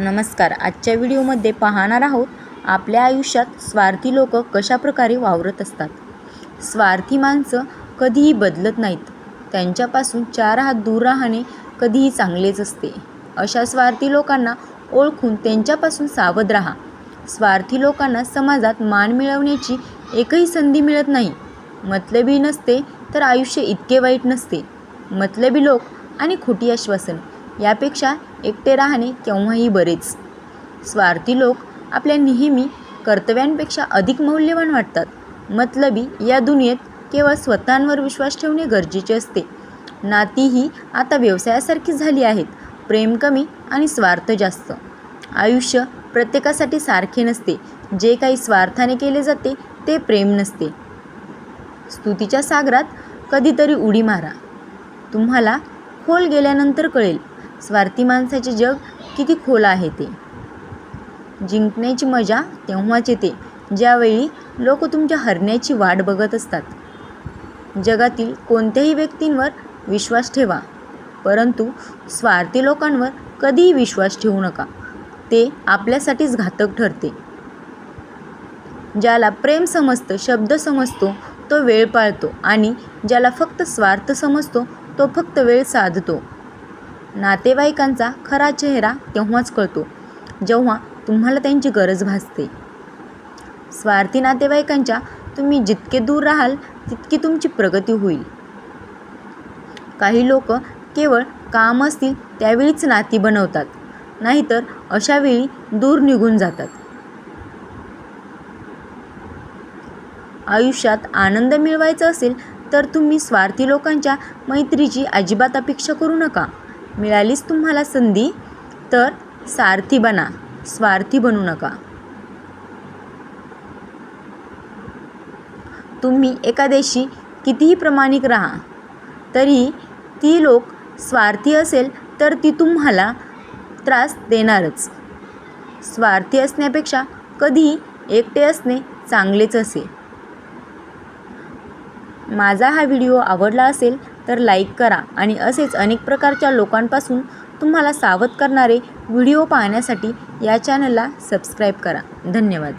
नमस्कार. आजच्या व्हिडिओमध्ये पाहणार आहोत आपल्या आयुष्यात स्वार्थी लोक कशाप्रकारे वावरत असतात? स्वार्थी माणसं कधीही बदलत नाहीत. त्यांच्यापासून चार हात दूर राहणे कधीही चांगलेच असते. अशा स्वार्थी लोकांना ओळखून त्यांच्यापासून सावध राहा. स्वार्थी लोकांना समाजात मान मिळवण्याची एकही संधी मिळत नाही. मतलबी नसते तर आयुष्य इतके वाईट नसते. मतलबी लोक आणि खोटी आश्वासन. यापेक्षा एकटे राहणे केव्हाही बरेच. स्वार्थी लोक आपल्या नेहमी कर्तव्यांपेक्षा अधिक मौल्यवान वाटतात. मतलबी या दुनियेत केवळ स्वतःवर विश्वास ठेवणे गरजेचे असते. नाती ही आता व्यवसायासारखी झाली आहेत. प्रेम कमी आणि स्वार्थ जास्त. आयुष्य प्रत्येकासाठी सारखे नसते. जे काही स्वार्थाने केले जाते ते प्रेम नसते. स्तुतीच्या सागरात कधीतरी उडी मारा. तुम्हाला खोल गेल्यानंतर कळेल स्वार्थी माणसाचे जग किती खोल आहे ते. जिंकण्याची मजा तेव्हाच येते ज्यावेळी लोक तुमच्या हरण्याची वाट बघत असतात. जगातील कोणत्याही व्यक्तींवर विश्वास ठेवा परंतु स्वार्थी लोकांवर कधीही विश्वास ठेवू नका. ते आपल्यासाठीच घातक ठरते. ज्याला प्रेम समजतं शब्द समजतो तो वेळ पाळतो आणि ज्याला फक्त स्वार्थ समजतो तो फक्त वेळ साधतो. नातेवाईकांचा खरा चेहरा तेव्हाच कळतो जेव्हा तुम्हाला त्यांची गरज भासते. स्वार्थी नातेवाईकांच्या तुम्ही जितके दूर राहाल तितकी तुमची प्रगती होईल. काही लोक केवळ काम असतील त्यावेळीच नाती बनवतात नाहीतर अशावेळी दूर निघून जातात. आयुष्यात आनंद मिळवायचा असेल तर तुम्ही स्वार्थी लोकांच्या मैत्रीची अजिबात अपेक्षा करू नका. मिळालीच तुम्हाला संधी तर सारथी बना स्वार्थी बनू नका. तुम्ही एकादेशी कितीही प्रामाणिक राहा तरीही ती लोक स्वार्थी असेल तर ती तुम्हाला त्रास देणारच. स्वार्थी असण्यापेक्षा कधीही एकटे असणे चांगलेच असे. माझा हा व्हिडिओ आवडला असेल तर लाईक करा आणि असेच अनेक प्रकारच्या लोकांपासून तुम्हाला सावध करणारे व्हिडिओ पाहण्यासाठी या चॅनलला सबस्क्राईब करा. धन्यवाद.